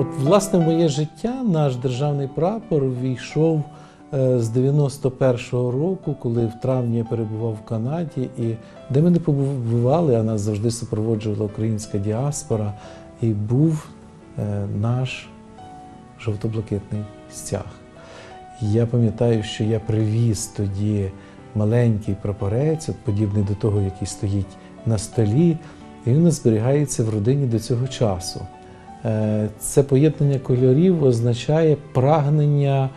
От, власне, моє життя наш державний прапор війшов е, з 91-го року, коли в травні я перебував в Канаді, і де ми не побували, а нас завжди супроводжувала українська діаспора, і був е, наш жовто-блакитний стяг. Я пам'ятаю, що я привіз тоді маленький прапорець, подібний до того, який стоїть на столі, і він зберігається в родині до цього часу. Е, Це поєднання кольорів означає прагнення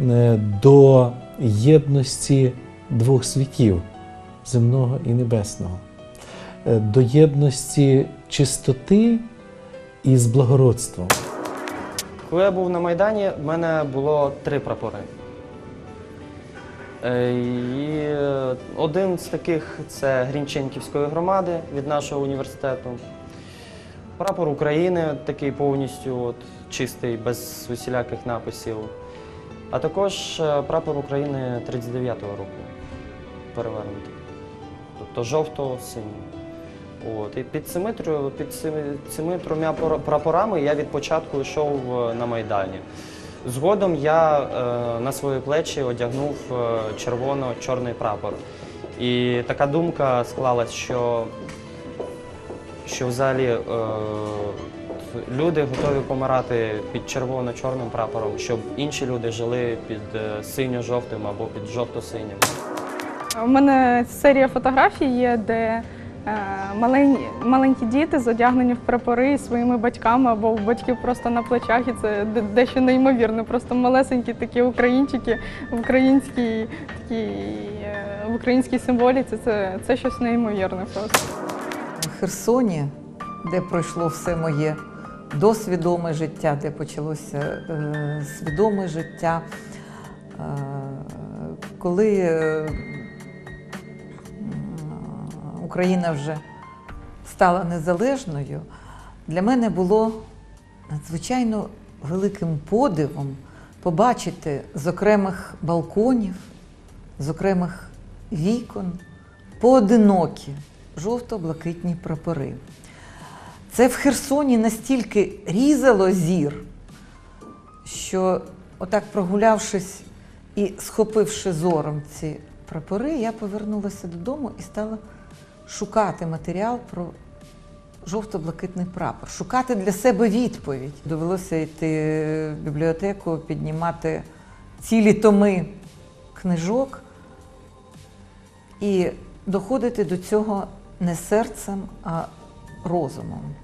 е, до єдності двох світів земного і небесного, Е, до єдності чистоти із благородством. Коли я був на Майдані, в мене було три прапори. І один з таких це Грінченківської громади від нашого університету. Прапор України такий повністю от, чистий, без усіляких написів. А також е, прапор України 39-го року перевернутий. Тобто жовто-синій. І під цими, під цими, трьома прапорами я від початку йшов е, на Майдані. Згодом я е, на свої плечі одягнув е, червоно-чорний прапор. І така думка склалась, що, що взагалі е, люди готові помирати під червоно-чорним прапором, щоб інші люди жили під е, синьо-жовтим або під жовто-синім. У мене серія фотографій є, де е, малень, маленькі діти зодягнені в прапори своїми батьками або у батьків просто на плечах, і це дещо неймовірне. Просто малесенькі такі українчики в українській такій, е, в українській символіці. Це, це щось неймовірне просто. Херсоні, де пройшло все моє досвідоме життя, де почалося е, свідоме життя, е, коли е, Україна вже стала незалежною, для мене було надзвичайно великим подивом побачити з окремих балконів, з окремих вікон поодинокі жовто-блакитні прапори. Це в Херсоні настільки різало зір, що, отак прогулявшись і схопивши зором ці прапори, я повернулася додому і стала шукати матеріал про жовто-блакитний прапор, шукати для себе відповідь. Довелося йти в бібліотеку, піднімати цілі томи книжок і доходити до цього не серцем, а розумом.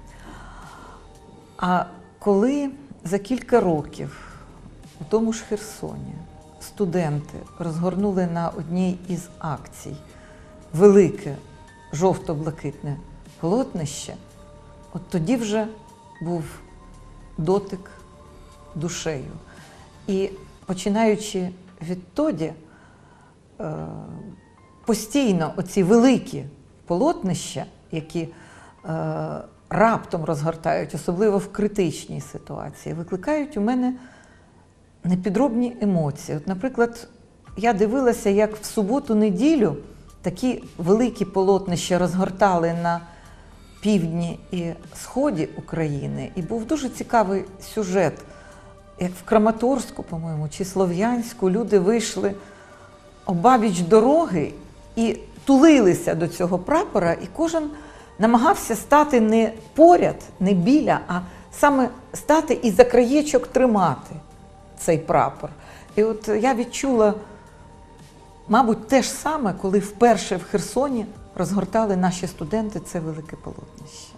А коли за кілька років у тому ж Херсоні студенти розгорнули на одній із акцій велике жовто-блакитне полотнище, от тоді вже був дотик душею. І починаючи відтоді, е, постійно оці великі полотнища, які е, раптом розгортають, особливо в критичній ситуації, викликають у мене непідробні емоції. От, наприклад, я дивилася, як в суботу-неділю такі великі полотнища розгортали на півдні і сході України, і був дуже цікавий сюжет. Як в Краматорську, по-моєму, чи Слов'янську люди вийшли обабіч дороги і тулилися до цього прапора, і кожен намагався стати не поряд, не біля, а саме стати і за краєчок тримати цей прапор. І от я відчула, мабуть, те ж саме, коли вперше в Херсоні розгортали наші студенти це велике полотнище.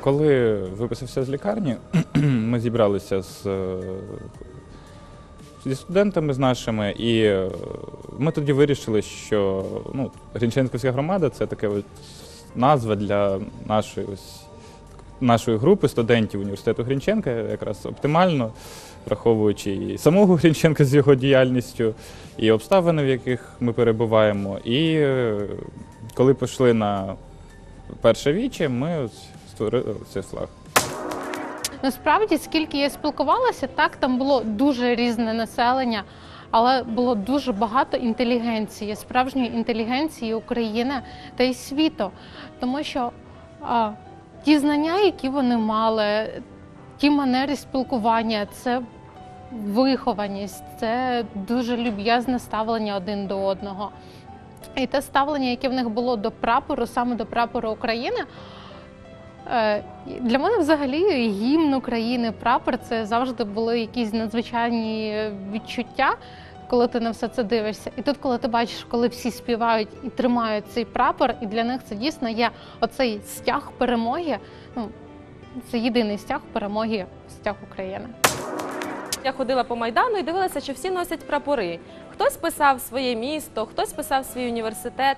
Коли виписався з лікарні, ми зібралися з, е, зі студентами з нашими, і е, ми тоді вирішили, що ну, Грінченківська громада це така назва для нашої, ось, нашої групи студентів університету Грінченка, якраз оптимально, враховуючи і самого Грінченка з його діяльністю, і обставини, в яких ми перебуваємо. І е, коли пішли на перше віче, ми створили цей флаг. Насправді, скільки я спілкувалася, так там було дуже різне населення, але було дуже багато інтелігенції, справжньої інтелігенції України та й світу. Тому що а, ті знання, які вони мали, ті манери спілкування, це вихованість, це дуже люб'язне ставлення один до одного. І те ставлення, яке в них було до прапору, саме до прапору України. Е, Для мене взагалі гімн України, прапор це завжди були якісь надзвичайні відчуття, коли ти на все це дивишся. І тут, коли ти бачиш, коли всі співають і тримають цей прапор, і для них це дійсно є оцей стяг перемоги. Ну, це єдиний стяг перемоги, стяг України. Я ходила по майдану і дивилася, що всі носять прапори. Хтось писав своє місто, хтось писав свій університет.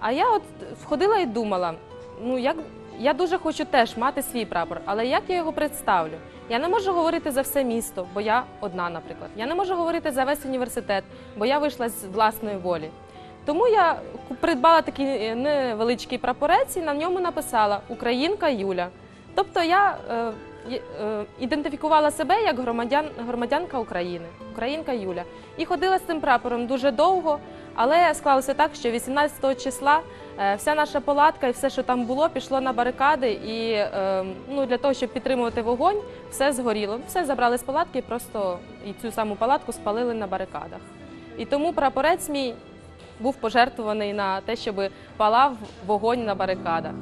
А я от ходила і думала: ну як я дуже хочу теж мати свій прапор, але як я його представлю? Я не можу говорити за все місто, бо я одна, наприклад. Я не можу говорити за весь університет, бо я вийшла з власної волі. Тому я придбала такий е, невеличкий прапорець і на ньому написала Українка Юля. Тобто я е, е, ідентифікувала себе як громадян, громадянка України, українка Юля. І ходила з цим прапором дуже довго, але склалося так, що 18 числа е, вся наша палатка і все, що там було, пішло на барикади. І е, ну, для того, щоб підтримувати вогонь, все згоріло. Все забрали з палатки, просто і цю саму палатку спалили на барикадах. І тому прапорець мій був пожертвований на те, щоб палав вогонь на барикадах.